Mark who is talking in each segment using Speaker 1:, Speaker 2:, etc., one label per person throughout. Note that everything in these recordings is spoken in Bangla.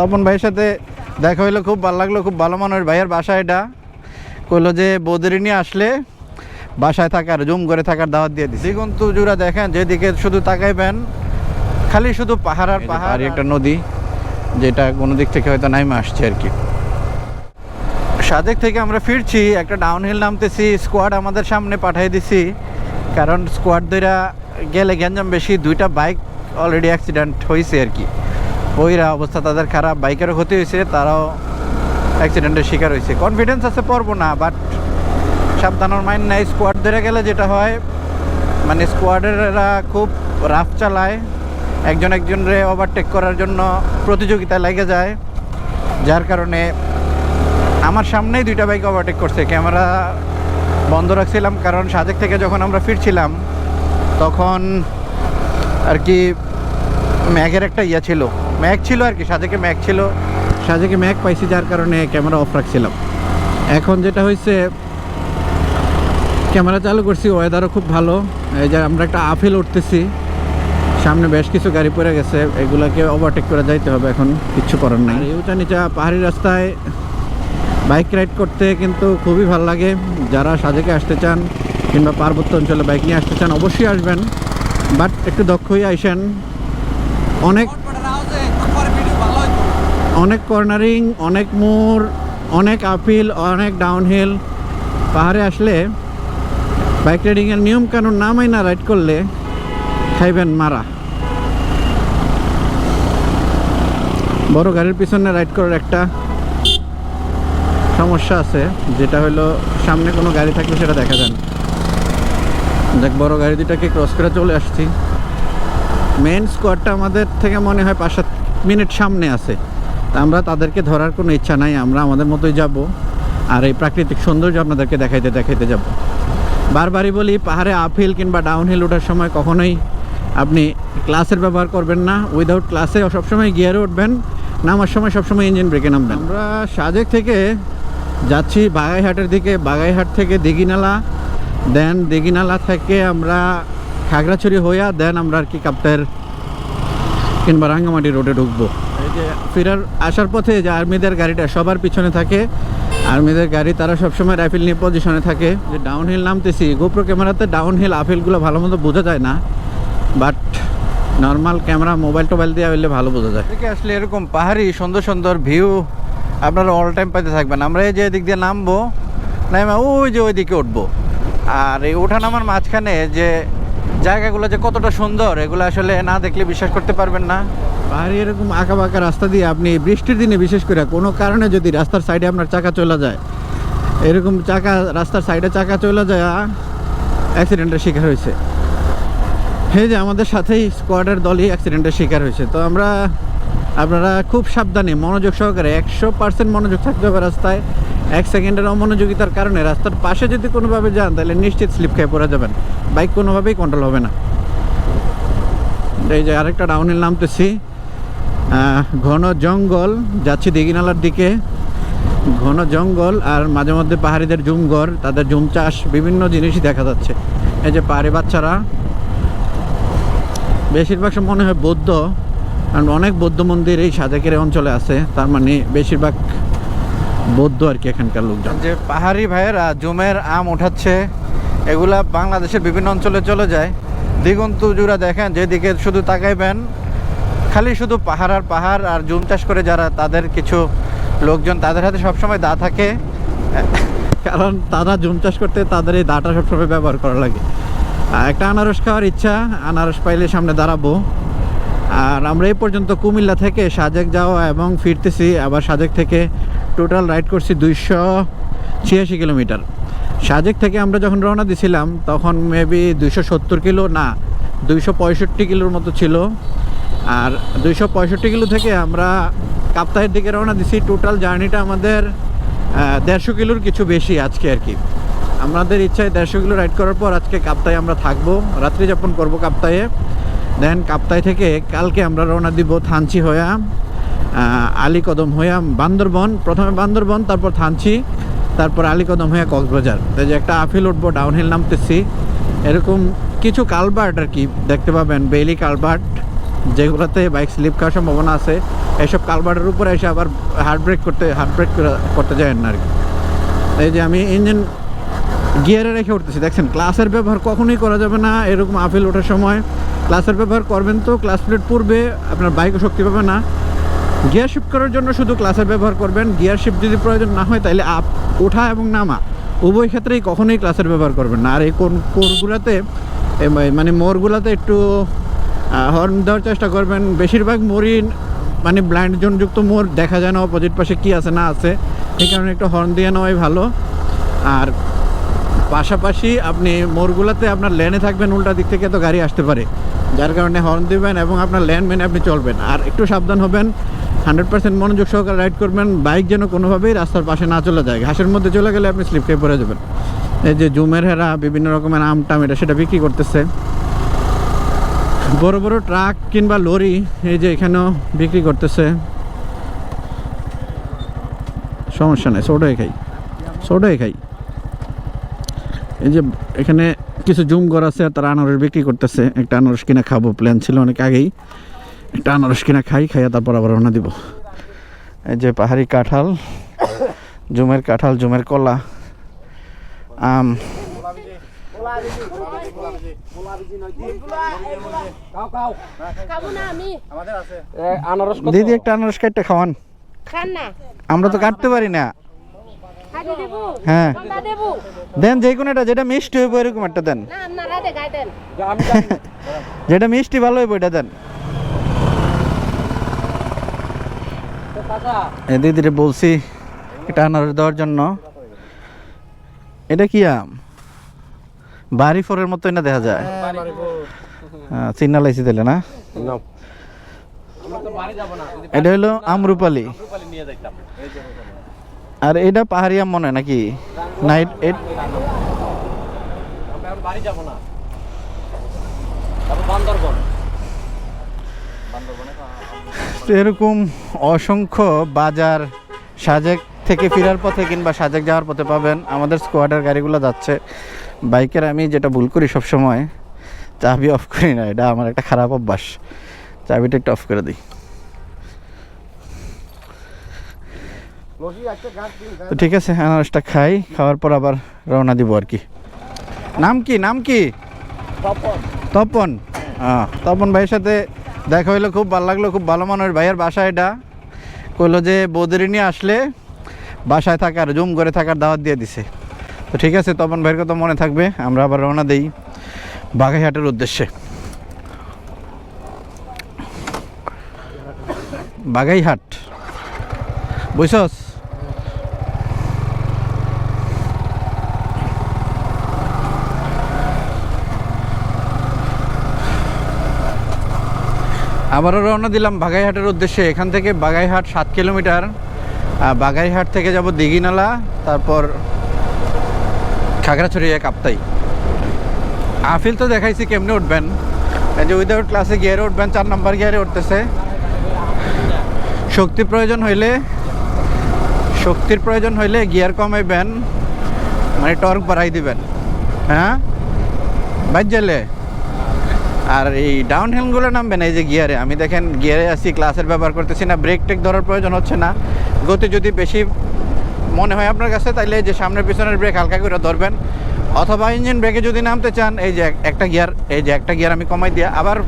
Speaker 1: তপন ভাইয়ের সাথে দেখা হইল খুব ভালো লাগল খুব ভালো মানুষ ভাইয়ের বাসা এটা। কইলো যে বৌদের নিয়ে আসলে বাসায় থাকার জুম করে থাকার দাওয়াত দিয়ে দিছি। কিন্তু জুরা দেখেন যেদিকে শুধু তাকাইবেন খালি শুধু পাহাড় আর পাহাড় একটা নদী যেটা কোনো দিক থেকে হয়তো নাইমে আসছে আর কি। সাদেক থেকে আমরা ফিরছি একটা ডাউনহিল নামতেছি স্কোয়াড আমাদের সামনে পাঠিয়ে দিছি। কারণ স্কোয়াড দুইরা গেলে গ্যাঞ্জাম বেশি দুইটা বাইক অলরেডি অ্যাক্সিডেন্ট হয়েছে আর কি। ওইরা অবস্থা তাদের খারাপ, বাইকেরও ক্ষতি হয়েছে, তারাও অ্যাক্সিডেন্টের শিকার হয়েছে। কনফিডেন্স আছে পড়ব না বাট সাবধানের মাইন্ড নাই। স্কোয়াড ধরে গেলে যেটা হয় মানে স্কোয়াডেরা খুব রাফ চালায়। একজন একজনরে ওভারটেক করার জন্য প্রতিযোগিতায় লেগে যায়। যার কারণে আমার সামনেই দুইটা বাইক ওভারটেক করছে। ক্যামেরা বন্ধ রাখছিলাম, কারণ সাজেক থেকে যখন আমরা ফিরছিলাম, তখন আর কি ম্যাগের একটা ইয়া ছিল। ম্যাগ ছিল আর কি সাজেকে ম্যাক ছিল। সাজেকে ম্যাক পাইছি যার কারণে ক্যামেরা অফ রাখছিলাম। এখন যেটা হয়েছে ক্যামেরা চালু করছি ওয়েদারও খুব ভালো। এই যে আমরা একটা আফেল উঠতেছি সামনে বেশ কিছু গাড়ি পড়ে গেছে এগুলাকে ওভারটেক করে যাইতে হবে এখন কিচ্ছু করার নাই। উঁচা নিচা পাহাড়ি রাস্তায় বাইক রাইড করতে কিন্তু খুবই ভালো লাগে। যারা সাজেকে আসতে চান কিংবা পার্বত্য অঞ্চলে বাইক নিয়ে আসতে চান অবশ্যই আসবেন। বাট একটু দক্ষ হয়ে আইসেন। অনেক অনেক কর্নারিং, অনেক মোড়, অনেক আপিল, অনেক ডাউনহিল পাহাড়ে আসলে বাইক রাইডিংয়ের নিয়ম কানুন না মাইনা রাইড করলে খাইবেন মারা। বড় গাড়ির পিছনে রাইড করার একটা সমস্যা আছে, যেটা হলো সামনে কোনো গাড়ি থাকলে সেটা দেখা যায় না। দেখ, বড় গাড়ি দুটাকে ক্রস করে চলে আসছি। মেন স্কোয়াডটা আমাদের থেকে মনে হয় পাঁচ সাত মিনিট সামনে আছে। আমরা তাদেরকে ধরার কোনো ইচ্ছা নাই, আমরা আমাদের মতোই যাব আর এই প্রাকৃতিক সৌন্দর্য আপনাদেরকে দেখাইতে দেখাইতে যাব। বারবারই বলি, পাহাড়ে আপহিল কিংবা ডাউনহিল ওঠার সময় কখনোই আপনি ক্লাসের ব্যবহার করবেন না। উইদাউট ক্লাসে সবসময় গিয়ারে উঠবেন, নামার সময় সবসময় ইঞ্জিন ব্রেকে নামবেন। আমরা সাজেক থেকে যাচ্ছি বাগাইহাটের দিকে, বাগাইহাট থেকে দিঘিনালা দেন দিঘিনালা থেকে আমরা খাগড়াছড়ি হইয়া দেন আমরা আর কি কাপ্তায়ের কিংবা রাঙ্গামাটি রোডে ঢুকবো। যে ফেরার আসার পথে যে আর্মিদের গাড়িটা সবার পিছনে থাকে। আর্মিদের গাড়ি, তারা সবসময় রাইফেল নিয়ে পজিশনে থাকে। যে ডাউনহিল নামতেছি গোপ্রো ক্যামেরাতে ডাউনহিল আপহিলগুলো ভালো মতো বোঝা যায় না। বাট নর্মাল ক্যামেরা মোবাইল টোবাইল দিয়ে হইলে ভালো বোঝা যায়। থেকে আসলে এরকম পাহাড়ি, সুন্দর সুন্দর ভিউ আপনারা অল টাইম পাইতে থাকবেন। আমরা এই যে এদিক দিয়ে নামবো নামা ওই যে ওই দিকে উঠবো। আর এই ওঠা নামার মাঝখানে যে জায়গাগুলো যে কতটা সুন্দর, এগুলো আসলে না দেখলে বিশ্বাস করতে পারবেন না। পাহাড়ি এরকম আঁকা বাঁকা রাস্তা দিয়ে আপনি বৃষ্টির দিনে বিশেষ করে কোনো কারণে যদি রাস্তার সাইডে আপনার চাকা চলে যায়, এরকম চাকা, রাস্তার সাইডে চাকা চলে যায় অ্যাক্সিডেন্টের শিকার হয়েছে। এই যে আমাদের সাথেই স্কোয়াডের দলই অ্যাক্সিডেন্টের শিকার হয়েছে। তো আমরা, আপনারা খুব সাবধানে মনোযোগ সহকারে একশো পার্সেন্ট মনোযোগ থাকতে হবে রাস্তায়। এক সেকেন্ডের অমনোযোগিতার কারণে রাস্তার পাশে যদি কোনোভাবে যান, তাহলে নিশ্চিত স্লিপ খেয়ে পড়ে যাবেন। বাইক কোনোভাবেই কন্ট্রোল হবে না। এই যে আরেকটা ডাউনিল নামতেছি। ঘন জঙ্গল, যাচ্ছি দিঘিনালার দিকে। ঘন জঙ্গল আর মাঝে মধ্যে পাহাড়িদের জুমঘর, তাদের জুম চাষ, বিভিন্ন জিনিসই দেখা যাচ্ছে। এই যে পাহাড়ি বাচ্চারা, বেশিরভাগ সময় মনে হয় বৌদ্ধ, কারণ অনেক বৌদ্ধ মন্দির এই সাজেকের অঞ্চলে আছে, তার মানে বেশিরভাগ বৌদ্ধ আর কি এখানকার লোকজন। যে পাহাড়ি ভাইয়েরা জুমের আম উঠাচ্ছে এগুলা বাংলাদেশের বিভিন্ন অঞ্চলে চলে যায়। দিগন্ত জুড়া দেখেন, যেদিকে শুধু তাকাইবেন খালি শুধু পাহাড় আর পাহাড় আর জুম চাষ করে যারা তাদের কিছু লোকজন তাদের হাতে সবসময় দা থাকে। কারণ তারা জুম চাষ করতে তাদের এই দাটা সবসময় ব্যবহার করা লাগে। একটা আনারস খাওয়ার ইচ্ছা, আনারস পাইলে সামনে দাঁড়াবো। আর আমরা এই পর্যন্ত কুমিল্লা থেকে সাজেক যাওয়া এবং ফিরতেছি, আবার সাজেক থেকে টোটাল রাইড করছি দুইশো ছিয়াশি কিলোমিটার। সাজেক থেকে আমরা যখন রওনা দিছিলাম, তখন মেবি দুইশো সত্তর কিলো, না, দুইশো পঁয়ষট্টি কিলোর মতো ছিল। আর দুইশো পঁয়ষট্টি কিলো থেকে আমরা কাপ্তাহের দিকে রওনা দিছি। টোটাল জার্নিটা আমাদের দেড়শো কিলোর কিছু বেশি আজকে আর কি। আমাদের ইচ্ছায় দেড়শো কিলো রাইড করার পর আজকে কাপ্তায় আমরা থাকব, রাত্রি যাপন করব কাপ্তায়ে দেন কাপ্তাই থেকে কালকে আমরা রওনা দিব থানচি হইয়া আলী কদম হইয়া বান্দরবন। প্রথমে বান্দরবন, তারপর থানচি, তারপর আলী কদম হইয়া কক্সবাজার। তাই যে একটা আফিল উঠবো ডাউনহিল নামতেছি। এরকম কিছু কালবার্ট আর কি, দেখতে পাবেন, বেইলি কালবার্ট। যেগুলোতে বাইক স্লিপ খাওয়ার সম্ভাবনা আছে এইসব কালবারের উপরে এসে আবার হার্ড ব্রেক করতে হার্ড ব্রেক করতে যায় না আর কি। এই যে আমি ইঞ্জিন গিয়ারে রেখে উঠতেছি, দেখছেন? ক্লাসের ব্যবহার কখনোই করা যাবে না, এরকম আপিল ওঠার সময়। ক্লাসের ব্যবহার করবেন তো ক্লাস প্লেট পূর্বে আপনার বাইকও শক্তি পাবে না। গিয়ার শিফট করার জন্য শুধু ক্লাসের ব্যবহার করবেন। গিয়ার শিফট যদি প্রয়োজন না হয় তাহলে আপ ওঠা এবং নামা, উভয় ক্ষেত্রেই কখনোই ক্লাসের ব্যবহার করবেন না। আর এই কোন কোরগুলাতে মানে মোড়গুলাতে একটু হর্ন দেওয়ার চেষ্টা করবেন। বেশিরভাগ মোড়ই মানে ব্লাইন্ড জোনযুক্ত মোড়, দেখা যায় না অপোজিট পাশে কী আছে না আছে। এই কারণে একটু হর্ন দিয়ে নেওয়াই ভালো। আর পাশাপাশি আপনি মোড়গুলোতে আপনার লেনে থাকবেন, উল্টা দিক থেকে তো গাড়ি আসতে পারে। যার কারণে হর্ন দিবেন এবং আপনার ল্যান্ড মেনে আপনি চলবেন। আর একটু সাবধান হবেন, হান্ড্রেড পার্সেন্ট মনোযোগ সহকারে রাইড করবেন, বাইক যেন কোনোভাবেই রাস্তার পাশে না চলে যায়। ঘাসের মধ্যে চলে গেলে আপনি স্লিপ খেয়ে পড়ে যাবেন। এই যে জুমের হেরা, বিভিন্ন রকমের আম টাম এটা সেটা বিক্রি করতেছে। বড় বড় ট্রাক কিংবা লরি এই যে এখানেও বিক্রি করতেছে। সমস্যা নেই ছোটোই খাই। ছোটোই খাই। এই যে এখানে কিছু জুম ঘর আছে, তারা আনারস বিক্রি করতেছে। একটা আনারস কিনা খাব প্ল্যান ছিল অনেক আগেই। একটা আনারস কিনা খাই, খাইয়া তারপর আবার রওনা দিব। এই যে পাহাড়ি কাঁঠাল, জুমের কাঁঠাল, জুমের কলা, আম
Speaker 2: খাব না আমি
Speaker 3: আনারস
Speaker 1: দিদি একটা আনারস কাটতে খাওয়ান। আমরা তো কাটতে পারি না। হ্যাঁ। দেন যে কোনো একটা যেটা মিষ্টি হইব এরকম একটা দেন। যেটা মিষ্টি ভালো হইব এটা দেন।
Speaker 3: তো চাচা,
Speaker 1: দিদিরে বলছি এটা আনারস দেওয়ার জন্য। এটা কি আম? বাড়ি ফোরের মতো না দেখা যায়? হ্যাঁ, চিন্না লাইছি দিলে না? এটা হলো আমরুপালি। আর এটা পাহাড়ি আম মনে হয় নাকি? নাইট
Speaker 3: বান্দরবন।
Speaker 1: এরকম অসংখ্য বাজার সাজেক থেকে ফেরার পথে কিংবা সাজেক যাওয়ার পথে পাবেন আমাদের স্কোয়াডের গাড়িগুলো যাচ্ছে। বাইকের আমি যেটা ভুল করি সব সময় চাবি অফ করি না এটা আমার একটা খারাপ অভ্যাস। চাবিটা একটু অফ করে দিই। তো ঠিক আছে আনারসটা খাই খাওয়ার পর আবার রওনা দিব আর কি। নাম কি নাম কি? তপন। হ্যাঁ তপন ভাইয়ের সাথে দেখা হইল খুব ভালো লাগল খুব ভালো মানুষ ভাইয়ের বাসা এটা। কইলো যে বৌদের নিয়ে আসলে বাসায় থাকার জুম করে থাকার দাওয়াত দিয়ে দিছে। তো ঠিক আছে, তপন ভাইয়ের কথা মনে থাকবে, আমরা আবার রওনা দেই বাঘাইহাটের উদ্দেশ্যে। বাঘাইহাট বুঝছস? আবারও রওনা দিলাম বাগাইহাটের উদ্দেশ্যে। এখান থেকে বাগাইহাট সাত কিলোমিটার। বাগাইহাট থেকে যাব দিঘিনালা, তারপর খাগড়াছড়িয়া কাপ্তাই আফিল তো দেখাইছি কেমনে উঠবেন? এই যে উইদাউট ক্লাসে গিয়ারে উঠবেন, চার নাম্বার গিয়ারে উঠতেছে। শক্তি প্রয়োজন হইলে, শক্তির প্রয়োজন হইলে গিয়ার কমাইবেন মানে টর্ক বাড়াই দিবেন। হ্যাঁ? বাইর গেলে। আর এই ডাউন হিলগুলো নামবেন, এই যে গিয়ারে। আমি দেখেন গিয়ারে আছি ক্লাসের ব্যবহার করতেছি না ব্রেক টেক ধরার প্রয়োজন হচ্ছে না। গতি যদি বেশি মনে হয় আপনার কাছে, তাইলে যে সামনের পিছনের ব্রেক হালকা করে ধরবেন। অথবা ইঞ্জিন ব্রেকে যদি নামতে চান, এই যে একটা গিয়ার এই যে একটা গিয়ার আমি কমাই দিয়ে আবার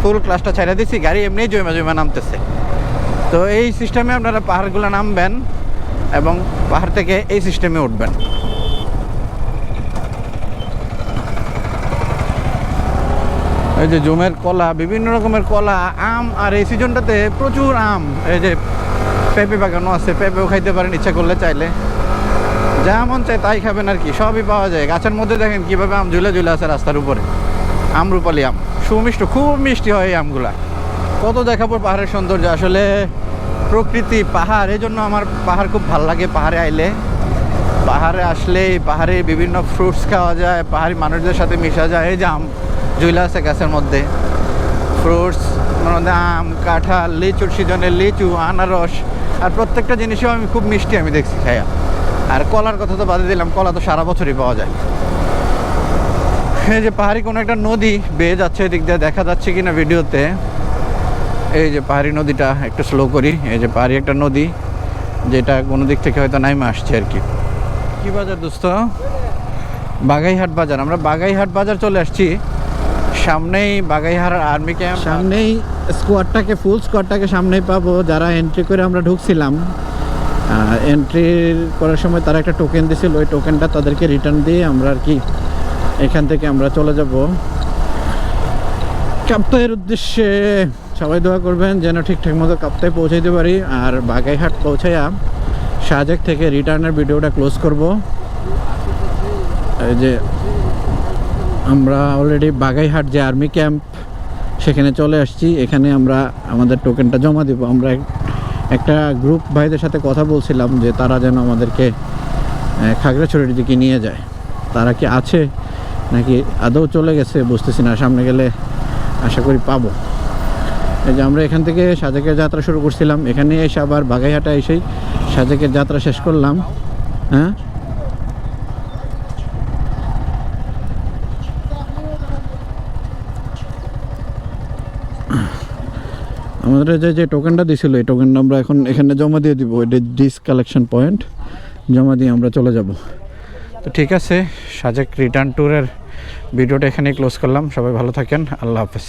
Speaker 1: ফুল ক্লাসটা ছেড়ে দিচ্ছি গাড়ি এমনিই জমে জমে নামতেছে। তো এই সিস্টেমে আপনারা পাহাড়গুলো নামবেন এবং পাহাড় থেকে এই সিস্টেমে উঠবেন। এই যে জমের কলা, বিভিন্ন রকমের কলা, আম, আর এই সিজনটাতে প্রচুর আম, এই যে পেঁপে বাগানও আছে, পেঁপেও খাইতে পারেন, ইচ্ছা করলে চাইলে। যা মন তাই খাবেন আর কি, সবই পাওয়া যায়। গাছের মধ্যে দেখেন কীভাবে আম ঝুলে ঝুলে আছে রাস্তার উপরে। আমরুপালি আম, সুমিষ্ট, খুব মিষ্টি হয় এই আমগুলা। কত দেখাবো পাহাড়ের সৌন্দর্য, আসলে প্রকৃতি, পাহাড় এই জন্য আমার পাহাড় খুব ভালো লাগে পাহাড়ে আইলে। পাহাড়ে আসলে পাহাড়ে বিভিন্ন ফ্রুটস খাওয়া যায়, পাহাড়ি মানুষদের সাথে মিশা যায়, এই যে আম জুইলা আছে গাছের মধ্যে। ফ্রুটস আম, কাঁঠাল, লিচুর সিজনে লিচু, আনারস আর প্রত্যেকটা জিনিসও আমি খুব মিষ্টি আমি দেখছি খাইয়া আর কলার কথা তো বাদে দিলাম, কলা তো সারা বছরই পাওয়া যায়। এই যে পাহাড়ি কোনো একটা নদী বেয়ে যাচ্ছে এদিক দিয়ে, দেখা যাচ্ছে কিনা ভিডিওতে। এই যে পাহাড়ি নদীটা, একটু স্লো করি। এই যে পাহাড়ি একটা নদী, যেটা কোনো দিক থেকে হয়তো নাইমে আসছে আর কি। কী বাজার দোস্ত? বাগাইহাট বাজার, আমরা বাগাইহাট বাজার চলে আসছি। সামনেই বাগাইহাট আর্মি ক্যাম্প। সামনেই স্কোয়াডটাকে ফুল স্কোয়াডটাকে সামনেই পাবো। যারা এন্ট্রি করে আমরা ঢুকছিলাম এন্ট্রি করার সময় তারা একটা টোকেন দিছিল। ওই টোকেনটা তাদেরকে রিটার্ন দিয়ে আমরা আর কি এখান থেকে আমরা চলে যাব। কাপ্তাইয়ের উদ্দেশ্যে সবাই দোয়া করবেন যেন ঠিকঠাক মতো কাপ্তায় পৌঁছাইতে পারি। আর বাগাইহাট পৌঁছাইয়া সাজেক থেকে রিটার্নের ভিডিওটা ক্লোজ করব। এই যে আমরা অলরেডি বাগাইহাট যে আর্মি ক্যাম্প সেখানে চলে আসছি। এখানে আমরা আমাদের টোকেনটা জমা দিব। আমরা একটা গ্রুপ ভাইদের সাথে কথা বলছিলাম যে তারা যেন আমাদেরকে খাগড়াছড়ির দিকে নিয়ে যায়। তারা কি আছে? নাকি আদৌ চলে গেছে? বুঝতেছি না। সামনে গেলে আশা করি পাবো। এই যে আমরা এখান থেকে সাজেকের যাত্রা শুরু করছিলাম। এখানে এসে আবার বাগাইহাটা এসেই সাজেকের যাত্রা শেষ করলাম। হ্যাঁ? আমাদের যে যে টোকেনটা দিয়েছিল এই টোকেনটা আমরা এখন এখানে জমা দিয়ে দিব, এটা ডিস কালেকশন পয়েন্ট জমা দিয়ে আমরা চলে যাব। তো ঠিক আছে, সাজেক রিটার্ন ট্যুরের ভিডিওটা এখানেই ক্লোজ করলাম, সবাই ভালো থাকেন, আল্লাহ হাফেজ।